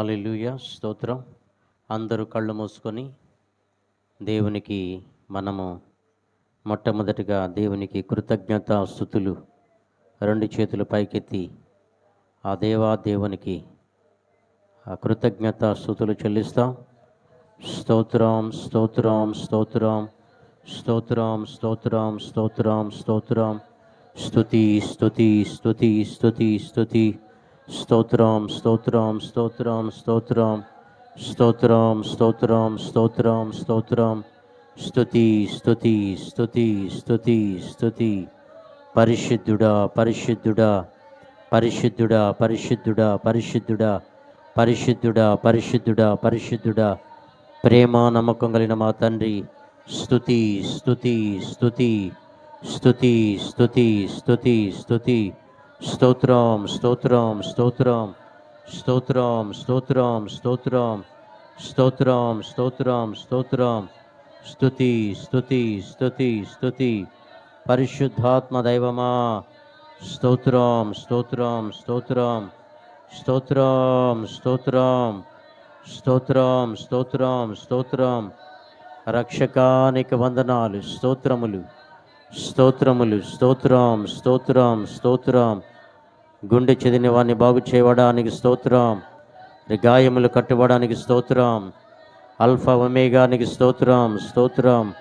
Hallelujah స్తోత్రం. అందరూ కళ్ళు మూసుకొని దేవునికి మనము మొట్టమొదటిగా దేవునికి కృతజ్ఞత స్థుతులు రెండు చేతులు పైకెత్తి ఆ దేవా దేవునికి ఆ కృతజ్ఞత స్థుతులు చెల్లిస్తాం. స్తోత్రం స్తోత్రం స్తోత్రం స్తోత్రం స్తోత్రం స్తోత్రం స్తోత్రం. స్తుతి స్తుతి స్తుతి స్తుతి స్తుతి. స్తోత్రం స్తోత్రం స్తోత్రం స్తోత్రం స్తోత్రం స్తోత్రం స్తోత్రం స్తోత్రం స్తుతి స్తుతి స్తుతి స్తుతి స్తుతి పరిశుద్ధుడా పరిశుద్ధుడా పరిశుద్ధుడా పరిశుద్ధుడా పరిశుద్ధుడా పరిశుద్ధుడా పరిశుద్ధుడా పరిశుద్ధుడా ప్రేమ నమ్మకం కలిగిన మా తండ్రి స్తుతి స్తుతి స్తుతి స్తుతి స్తుతి స్తుతి స్తుతి స్తోత్రం స్తోత్రం స్తోత్రం స్తోత్రం స్తోత్రం స్తోత్రం స్తోత్రం స్తోత్రం స్తోత్రం స్తుతి స్తుతి స్తుతి స్తుతి పరిశుద్ధాత్మ దైవమా స్తోత్రం స్తోత్రం స్తోత్రం స్తోత్రం స్తోత్రం స్తోత్రం స్తోత్రం స్తోత్రం రక్షకానికి వందనాలు స్తోత్రములు స్తోత్రములు స్తోత్రం స్తోత్రం స్తోత్రం గుండె చెదిన వాడిని బాగు చేయడానికి స్తోత్రం. గాయములు కట్టుబడానికి స్తోత్రం. అల్ఫా ఒమేగానికి స్తోత్రం స్తోత్రం.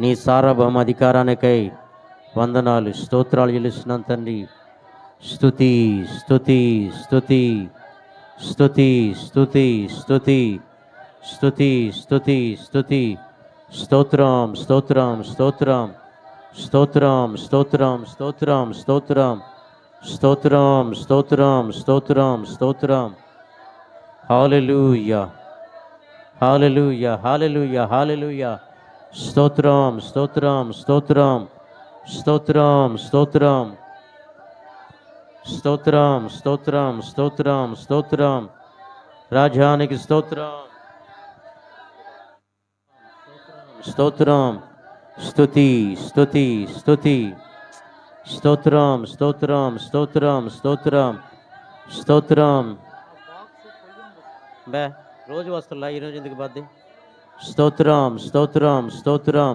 నీ సారభం అధికారానికై వందనాలు స్తోత్రాలు చెల్లిస్తున్నాం తండ్రి. స్తుతి స్థుతి స్తుతి. స్తుతి స్తుతి స్తుతి. స్తుతి స్తుతి స్తుతి. స్తోత్రం స్తోత్రం స్తోత్రం. స్తోత్రం స్తోత్రం స్తోత్రం స్తోత్రం. స్తోత్రం స్తోత్రం స్తోత్రం స్తోత్రం. హాలెలూయ. హాలెలూయ హాలెలూయ హాలెలూయ. స్తోత్రం స్తోత్రం స్తోత్రం స్తోత్రం స్తోత్రం. స్తోత్రం స్తోత్రం స్తోత్రం స్తోత్రం. రాజానికి స్తోత్రం. స్తోత్రం స్తుతి స్తుతి స్తుతి. స్తోత్రం స్తోత్రం స్తోత్రం స్తోత్రం స్తోత్రం బే రోజు వస్తున్నా ఈరోజు ఎందుకు బాధ్య స్తోత్రం స్తోత్రం స్తోత్రం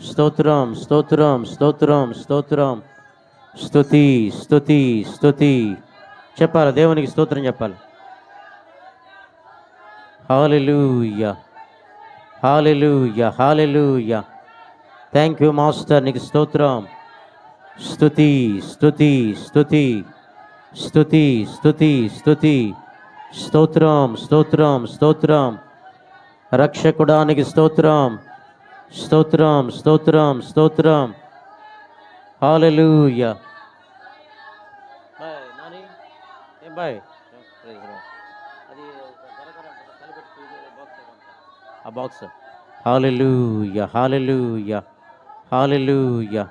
స్తోత్రం స్తోత్రం స్తోత్రం స్తోత్రం స్తుతి స్తుతి స్తుతి చెప్పాలి? దేవునికి స్తోత్రం చెప్పాలి? హాలెలూయా హాలెలూయా హాలెలూయా థ్యాంక్ యూ మాస్టర్ నీకు స్తోత్రం. స్థుతి స్థుతి స్థుతి స్థుతి స్థుతి స్థుతి స్తోత్రం స్తోత్రం స్తోత్రం. రక్షకుడానికి స్తోత్రం. స్తోత్రం స్తోత్రం స్తోత్రం. హాలూయ ఆ బాక్స్ హాలూయ హాలూయ హాలూయ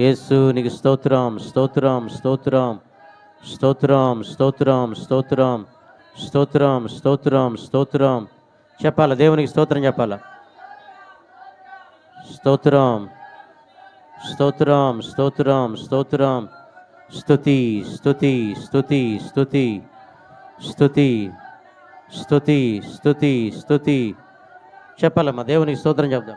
యేసు నీకు స్తోత్రం స్తోత్రం స్తోత్రం స్తోత్రం స్తోత్రం స్తోత్రం స్తోత్రం స్తోత్రం స్తోత్రం. చెప్పాలా? దేవునికి స్తోత్రం చెప్పాలా? స్తోత్రం స్తోత్రం స్తోత్రం స్తోత్రం. స్తుతి స్తుతి స్తుతి స్తుతి. స్తుతి స్తుతి స్తుతి స్తుతి. చెప్పాలమ్మా? దేవునికి స్తోత్రం చెప్దాం.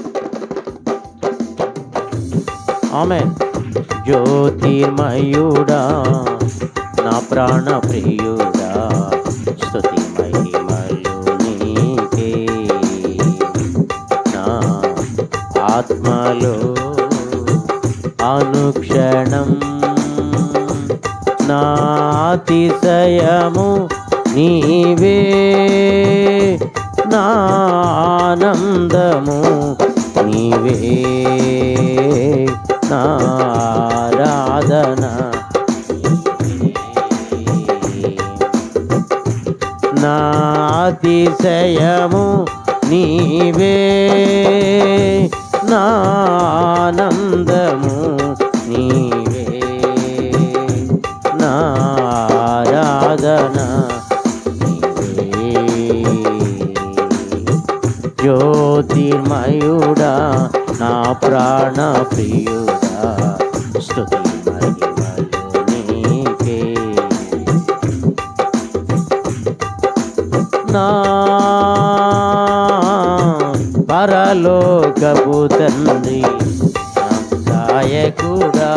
ఆమె జ్యోతిర్మయుడా నా ప్రాణ ప్రియుడా స్తుతి మహిమలు నీకే నా ఆత్మలో అనుక్షణం నా అతిశయము నీవే. నా ఆనందము నీవే. నారాధన. నాతిశయము నీవే నానందము నీవే. నారాధన జ్యోతిర్మయుడా నా ప్రాణ ప్రియుడు స్తుతి మహిమలు నీకే నా పరలోకపు తండ్రి సాయకుడా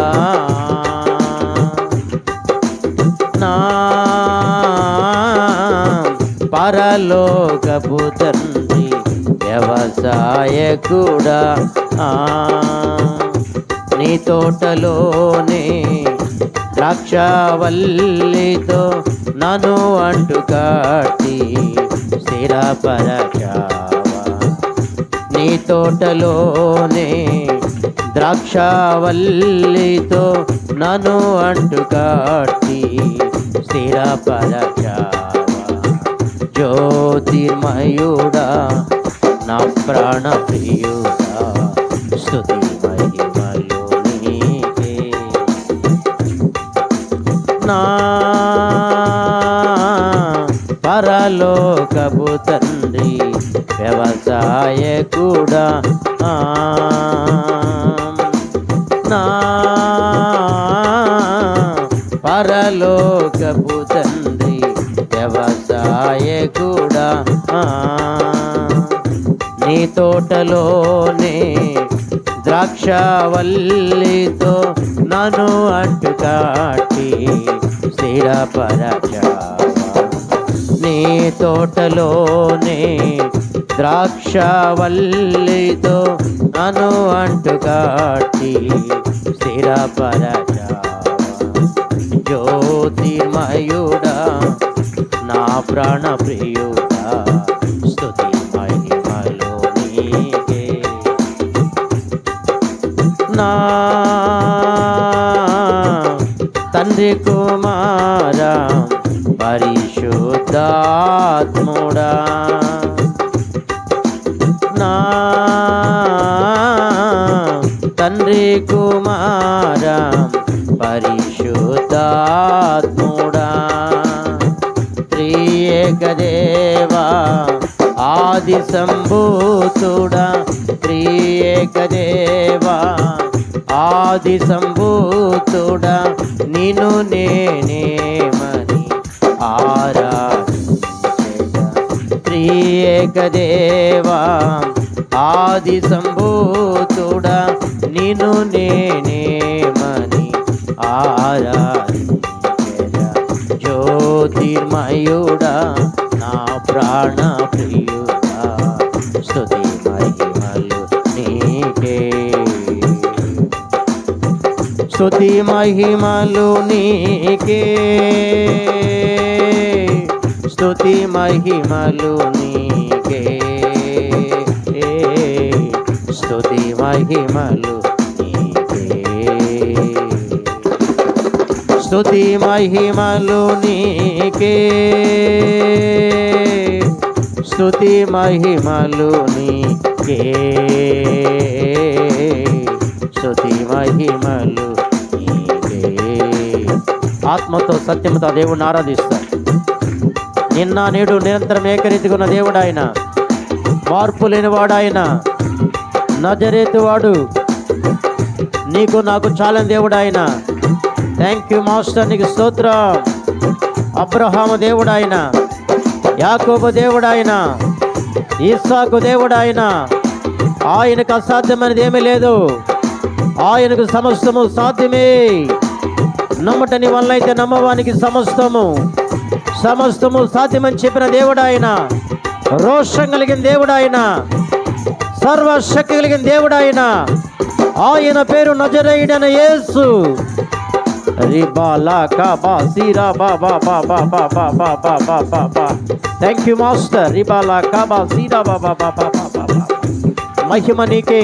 నా పరలోకపు తండ్రి వ్యవసాయకుడా ఆ, నీ తోటలోనే ద్రాక్షవల్లితో నను అంటు కాటి స్థిరపరచావా? నీ తోటలోనే ద్రాక్షవల్లితో నను అంటు కాటి స్థిరపరచావా? జ్యోతిర్మయుడా నా ప్రాణ ప్రియుడా స్తుతి నా పరలోకపు తండ్రి వ్యవసాయ కూడా నా. పరలోకపు తండ్రి వ్యవసాయ కూడా నీ తోటలోనే ద్రాక్షవల్లితో నన్ను అంటుకాటి స్థిరపరచావా నీ తోటలోనే ద్రాక్షవల్లితో నను అంటు కాటి స్థిరపరచావా జ్యోతిమయుడా నా ప్రాణ ప్రియుడా స్థుతి మహిమలో నీకే నా తండ్రి కుమార పరిశుద్ధాత్ముడా. నా తండ్రి కుమార పరిశుద్ధాత్ముడా. త్రియేకదేవా ఆది సంభూతుడా త్రియేకదేవా ఆది సంభూతుడా నిన్ను నేనేమని ఆరాధించెదా. త్రియేకదేవా ఆది సంభూతుడా నిన్ను నేనేమని ఆరా జ్యోతిర్మయుడా నా ప్రాణ ప్రియుడా స్తుతి స్తుతి మహిమలు నీకే. స్తుతి మహిమలు నీకే. స్తుతి మహిమలు నీకే. స్తుతి మహిమలు నీకే. స్తుతి మహిమలు నీకే. స్తుతి మహిమలు ఆత్మతో సత్యముతో ఆ దేవుడిని ఆరాధిస్తాం నిన్న నేడు నిరంతరం ఏకరీతిగా ఉన్న దేవుడు ఆయన మార్పు లేనివాడు ఆయన నజరేతు వాడు నీకు నాకు చాలని దేవుడు ఆయన థ్యాంక్ యూ మాస్టర్ నీకు స్తోత్రం. అబ్రహామ దేవుడు ఆయన యాకోబు దేవుడు ఆయన ఈసాకు దేవుడు ఆయన ఆయనకు అసాధ్యమైనది ఏమీ లేదు. ఆయనకు సమస్తము సాధ్యమే. నమ్మటని వల్ల అయితే నమ్మవానికి సమస్తము సమస్తము సాధ్యమని చెప్పిన దేవుడాయన రోషం కలిగిన దేవుడాయన సర్వశక్తి కలిగిన దేవుడాయన ఆయన పేరు నజరేయుడైన యేసు థ్యాంక్ యూ మాస్టర్ రిబాలా కాబా సీరా బాబా బాబా మహిమ నీకే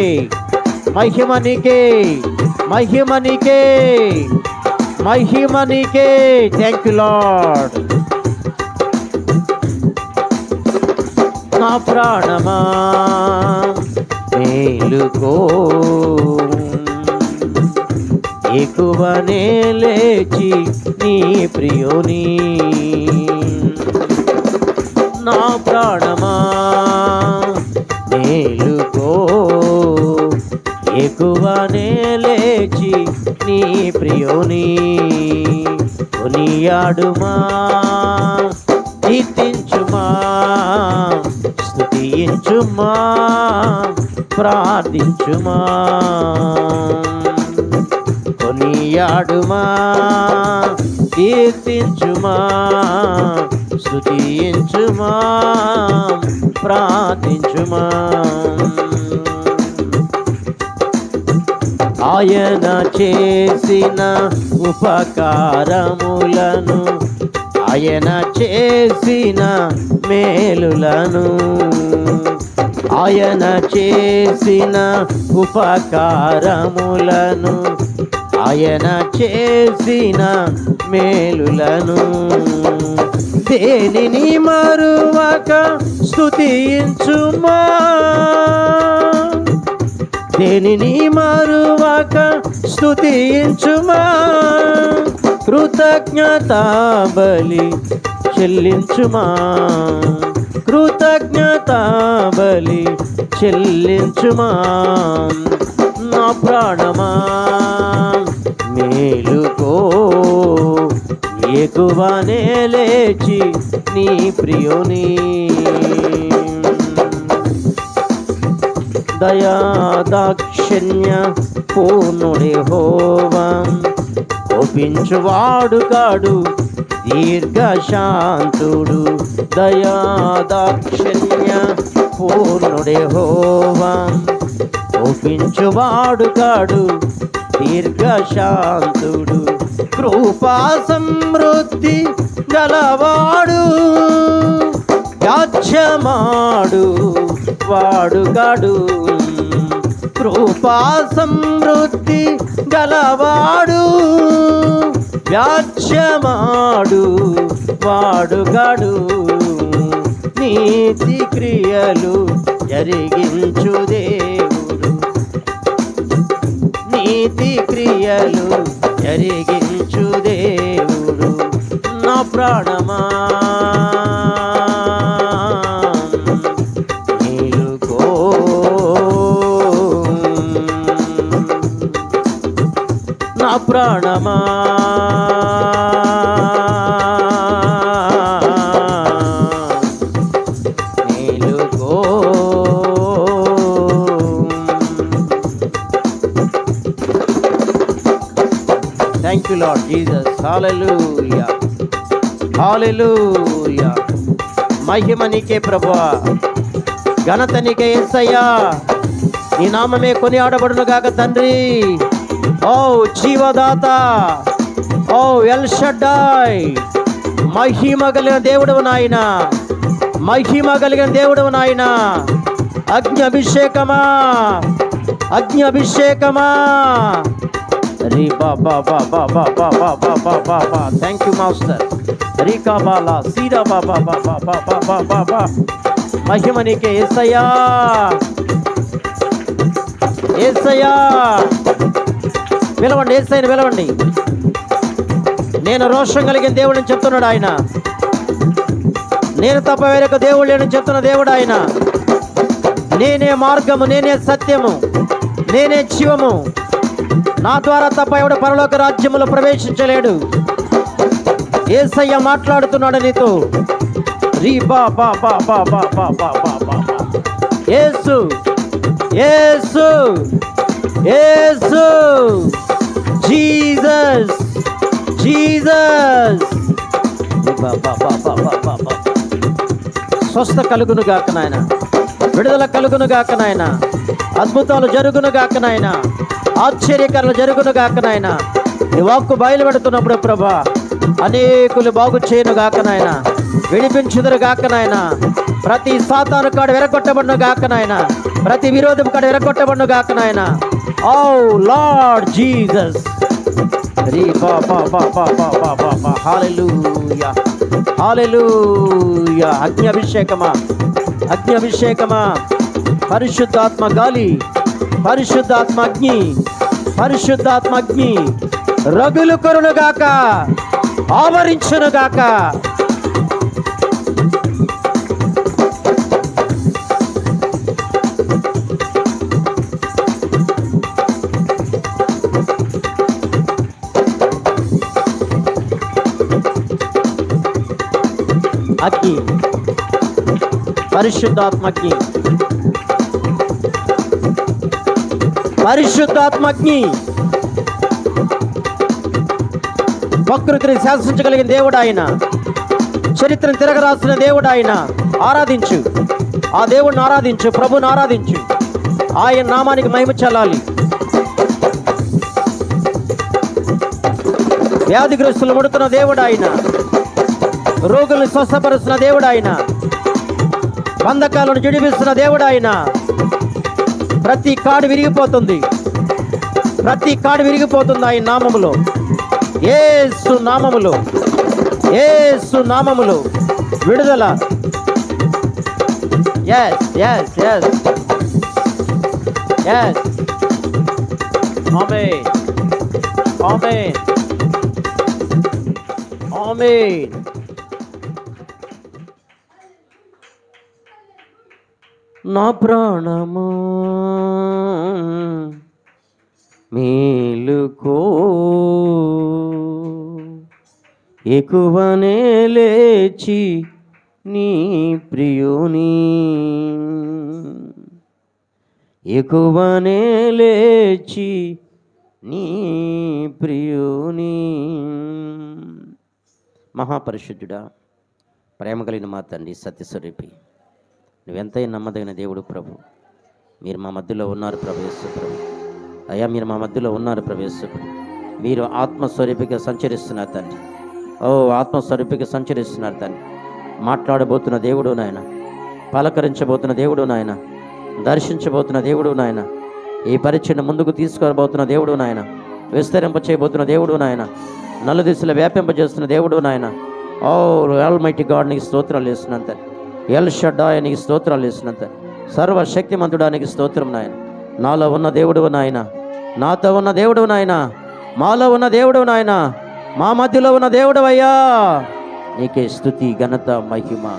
మహిమ నీకే మహిమ నీకే మహిమ నీకే. థ్యాంక్ యూ లాడ్ నా ప్రాణమా? మేలుకో. ఎక్కువనే లేచి నీ ప్రియుని. నా ప్రాణమా? మేలుకో. ఎక్కువనే లేచి నీ ప్రియుని కొనియాడుమా కీర్తించుమా స్థుతించుమా ప్రార్థించుమా. కొనియాడుమా కీర్తించుమా స్థుతించుమా ప్రార్థించుమా. ఆయన చేసిన ఉపకారములను ఆయన చేసిన మేలులను ఆయన చేసిన ఉపకారములను ఆయన చేసిన మేలులను. దేనిని మరువక స్థుతించుమా దేనిని మారువాక స్థుతించుమా కృతజ్ఞత బలి చెల్లించుమా? కృతజ్ఞత బలి చెల్లించుమా? నా ప్రాణమా మేలుకో ఎక్కువనే లేచి నీ ప్రియుని. దయా దాక్షిణ్య పూర్ణుడి హోవం. కోపించువాడుగాడు దీర్ఘశాంతుడు. దయా దాక్షిణ్య పూర్ణుడి హోవం. కోపించువాడుగాడు దీర్ఘశాంతుడు. కృపా సమృద్ధి గలవాడు. యాజ్యమాడు వాడుగాడు. కృపా సమృద్ధి గలవాడు వ్యాజ్యమాడు వాడుగాడు. నీతి క్రియలు జరిగించు దేవుడు. నీతి క్రియలు జరిగించు దేవుడు. నా ప్రాణమా నా ప్రాణమా thank you lord Jesus hallelujah hallelujah మహిమ నీకే ప్రభువా. ఘనత నీకే యేసయ్యా నీ నామమే కొని ఆడబడును గాక తండ్రి. ఓ జీవదాత ఓ ఎల్ షడ్డాయ్ మహిమ కలిగిన దేవుడవు నాయన మహిమ కలిగిన దేవుడవు నాయన అగ్ని అభిషేకమా అగ్ని అభిషేకమా రీ బాబా బాబా బాబా బాబా బాబా బా థ్యాంక్ యూ మాస్టర్ రీకా బాలా సీరా బాబా బాబా బాబా బాబా బా మహిమ నీకే ఎస్సయ్యా ఎస్సయ్యా పిలవండి ఏసైని పిలవండి నేను రోషం కలిగిన దేవుడిని చెప్తున్నాడు ఆయన. నేను తప్ప వేరొక దేవుడు లేని చెప్తున్న దేవుడు ఆయన. నేనే మార్గము నేనే సత్యము నేనే జీవము. నా ద్వారా తప్ప ఎవడు పరలోక రాజ్యములో ప్రవేశించలేడు. ఏసయ్య మాట్లాడుతున్నాడు నీతో. రీ బా బా బా బా బా బా బా బా బా బా. యేసు యేసు యేసు జీసస్ జీసస్ స్వస్థ కలుగును గాక నాయన. విడుదల కలుగును గాక నాయన. అద్భుతాలు జరుగును గాక నాయన. ఆశ్చర్యకరలు జరుగును గాక నాయన. నీ వాక్కు బయలుపెడుతున్నప్పుడు ప్రభా అనేకులు బాగు చేయను గాక నాయన. విడిపించుదురు గాక నాయన. ప్రతి సాతాను కాడు విరగొట్టబడును గాక నాయన. ప్రతి విరోధం కాడు విరగొట్టబడును గాక నాయన. ఓ లార్డ్ జీసస్! రీ బా బా బా బా బా బా బా బా అగ్ని అభిషేకమా అగ్ని అభిషేకమా పరిశుద్ధాత్మ గాలి పరిశుద్ధాత్మ అగ్ని పరిశుద్ధాత్మ అగ్ని రగులు కొరునుగాక ఆవరించునుగాక. ఆత్మకి పరిశుద్ధాత్మకి. పరిశుద్ధాత్మకి. ప్రకృతిని శాసించగలిగిన దేవుడు ఆయన. చరిత్రను తిరగరాసిన దేవుడు ఆయన. ఆరాధించు. ఆ దేవుడిని ఆరాధించు ప్రభుని ఆరాధించు. ఆయన నామానికి మహిమ చెల్లాలి. వ్యాధిగ్రస్తులు ముడుతున్న దేవుడు ఆయన. రోగుల్ని స్వస్థపరుస్తున్న దేవుడు ఆయన. బంధకాలను జిడిపిస్తున్న దేవుడు ఆయన. ప్రతి కాడు విరిగిపోతుంది. ప్రతి కాడు విరిగిపోతుంది ఆయన నామములో. ఏసు నామములో. ఏసు నామములో. విడుదల. ఎస్ ఎస్ ఎస్ ఎస్ ఆమేన్ ఆమేన్ ఆమేన్ నా ప్రాణము? మేలుకో ఎక్కువనే లేచి నీ ప్రియుని. ఎక్కువనే లేచి నీ ప్రియుని. మహాపరిశుద్ధుడా ప్రేమ కలిగిన మా తండ్రి సత్యస్వరూపి. నువ్వెంతైనా నమ్మదగిన దేవుడు ప్రభు. మీరు మా మధ్యలో ఉన్నారు ప్రభు ప్రభు. అయ్యా మీరు మా మధ్యలో ఉన్నారు ప్రభు మీరు ఆత్మస్వరూపిగా సంచరిస్తున్నారు తండ్రి. ఓ ఆత్మస్వరూపిగా సంచరిస్తున్నారు తండ్రి. మాట్లాడబోతున్న దేవుడు నాయన పలకరించబోతున్న దేవుడు నాయన దర్శించబోతున్న దేవుడు నాయన ఈ పరీక్షను ముందుకు తీసుకురాబోతున్న దేవుడు నాయన విస్తరింప చేయబోతున్న దేవుడు నాయన నలుదిశలు వ్యాపింపజేస్తున్న దేవుడు నాయన. ఓ ఆల్ మైటీ గాడ్ నీకు స్తోత్రాలు ఎల్ షడ్డాయనికి స్తోత్రాలు వేస్తున్నంత సర్వశక్తిమంతుడానికి స్తోత్రం నాయన. నాలో ఉన్న దేవుడు నాయన నాతో ఉన్న దేవుడు నాయన మాలో ఉన్న దేవుడు నాయన మా మధ్యలో ఉన్న దేవుడు అయ్యా. నీకే స్థుతి ఘనత మహిమ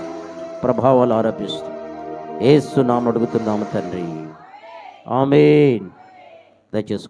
ప్రభావాలు ఆరోపిస్తూ ఏసు నామం అడుగుతున్నాము తండ్రి. ఆమె దయచేసి